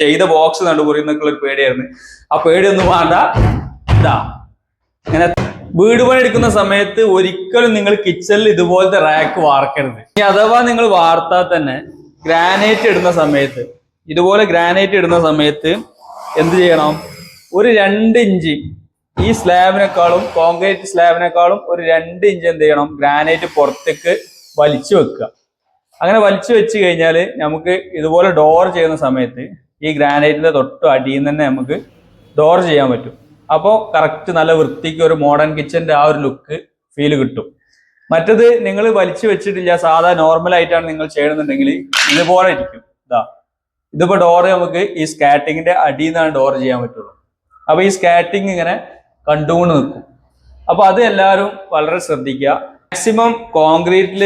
ചെയ്ത ബോക്സ് കണ്ടു എന്നൊക്കെ ഒരു പേടിയായിരുന്നു. ആ പേടിയൊന്നും വേണ്ട. ഇതാ ഇങ്ങനെ വീട് പണി എടുക്കുന്ന സമയത്ത് ഒരിക്കലും നിങ്ങൾ കിച്ചണിൽ ഇതുപോലത്തെ റാക്ക് വാർക്കരുത്. ഇനി അഥവാ നിങ്ങൾ വാർത്താൽ തന്നെ ഗ്രാനൈറ്റ് ഇടുന്ന സമയത്ത് ഇതുപോലെ ഗ്രാനൈറ്റ് ഇടുന്ന സമയത്ത് എന്ത് ചെയ്യണം? ഒരു രണ്ട് ഇഞ്ച് ഈ സ്ലാബിനേക്കാളും കോൺക്രീറ്റ് സ്ലാബിനേക്കാളും ഒരു രണ്ട് ഇഞ്ച് എന്ത് ചെയ്യണം? ഗ്രാനൈറ്റ് പുറത്തേക്ക് വലിച്ചു വെക്കുക. അങ്ങനെ വലിച്ചു വെച്ച് കഴിഞ്ഞാൽ നമുക്ക് ഇതുപോലെ ഡോർ ചെയ്യുന്ന സമയത്ത് ഈ ഗ്രാനൈറ്റിന്റെ തൊട്ട് അടിയിൽ തന്നെ നമുക്ക് ഡോർ ചെയ്യാൻ പറ്റും. അപ്പോൾ കറക്റ്റ് നല്ല വൃത്തിക്ക് ഒരു മോഡേൺ കിച്ചന്റെ ആ ഒരു ലുക്ക് ഫീൽ കിട്ടും. മറ്റത് നിങ്ങൾ വലിച്ചു വെച്ചിട്ടില്ല സാധാ നോർമൽ ആയിട്ടാണ് നിങ്ങൾ ചെയ്യണമെന്നുണ്ടെങ്കിൽ ഇതുപോലെ ഇരിക്കും. ഇതാ ഇതിപ്പോ ഡോർ നമുക്ക് ഈ സ്കാറ്റിങ്ങിന്റെ അടിയിൽ നിന്നാണ് ഡോർ ചെയ്യാൻ പറ്റുള്ളൂ. അപ്പൊ ഈ സ്കാറ്റിംഗ് ഇങ്ങനെ കണ്ടുകൊണ്ട് നിൽക്കും. അപ്പൊ അത് എല്ലാവരും വളരെ ശ്രദ്ധിക്കുക. മാക്സിമം കോൺക്രീറ്റിൽ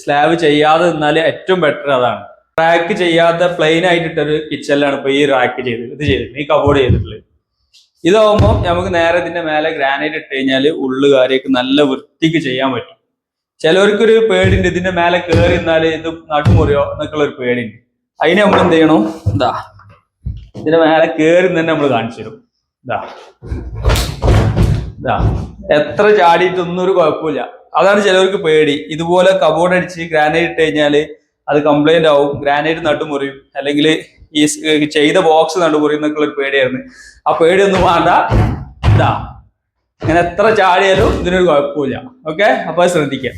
സ്ലാബ് ചെയ്യാതെ നിന്നാൽ ഏറ്റവും ബെറ്റർ അതാണ്. റാക്ക് ചെയ്യാത്ത പ്ലെയിൻ ആയിട്ടിട്ടൊരു കിച്ചണിലാണ് ഇപ്പൊ ഈ റാക്ക് ചെയ്ത് ഇത് ചെയ്തിട്ടുണ്ട് ഈ കബോർഡ് ചെയ്തിട്ടുള്ളത്. ഇതാവുമ്പോൾ നമുക്ക് നേരെ ഇതിന്റെ മേലെ ഗ്രാനൈറ്റ് ഇട്ട് കഴിഞ്ഞാൽ ഉള്ളു കാര്യമൊക്കെ നല്ല വൃത്തിക്ക് ചെയ്യാൻ പറ്റും. ചിലവർക്കൊരു പേടിയുണ്ട്. ഇതിന്റെ മേലെ കയറി നിന്നാൽ ഇത് നടുമുറിയോ എന്നൊക്കെയുള്ള ഒരു പേടിയുണ്ട്. അതിന് നമ്മൾ എന്ത് ചെയ്യണം? ഇതാ. ഇതിന്റെ മേലെ കയറി തന്നെ നമ്മൾ കാണിച്ചു തരും. ഇതാ. ഇതാ. എത്ര ചാടിയിട്ടൊന്നും ഒരു കുഴപ്പമില്ല. അതാണ് ചിലവർക്ക് പേടി. ഇതുപോലെ കബോർഡ് അടിച്ച് ഗ്രാനൈറ്റ് ഇട്ട് കഴിഞ്ഞാൽ അത് കംപ്ലൈന്റ് ആവും. ഗ്രാനൈറ്റ് നടുമുറിയും അല്ലെങ്കിൽ ഈ ചെയ്ത ബോക്സ് നടുമുറിയും എന്നൊക്കെ ഒരു പേടിയായിരുന്നു. ആ പേടിയൊന്നും വേണ്ട. ഇതാ. ഇങ്ങനെ എത്ര ചാടിയാലും ഇതിനൊരു കുഴപ്പമില്ല. ഓക്കെ അപ്പൊ അത് ശ്രദ്ധിക്കാം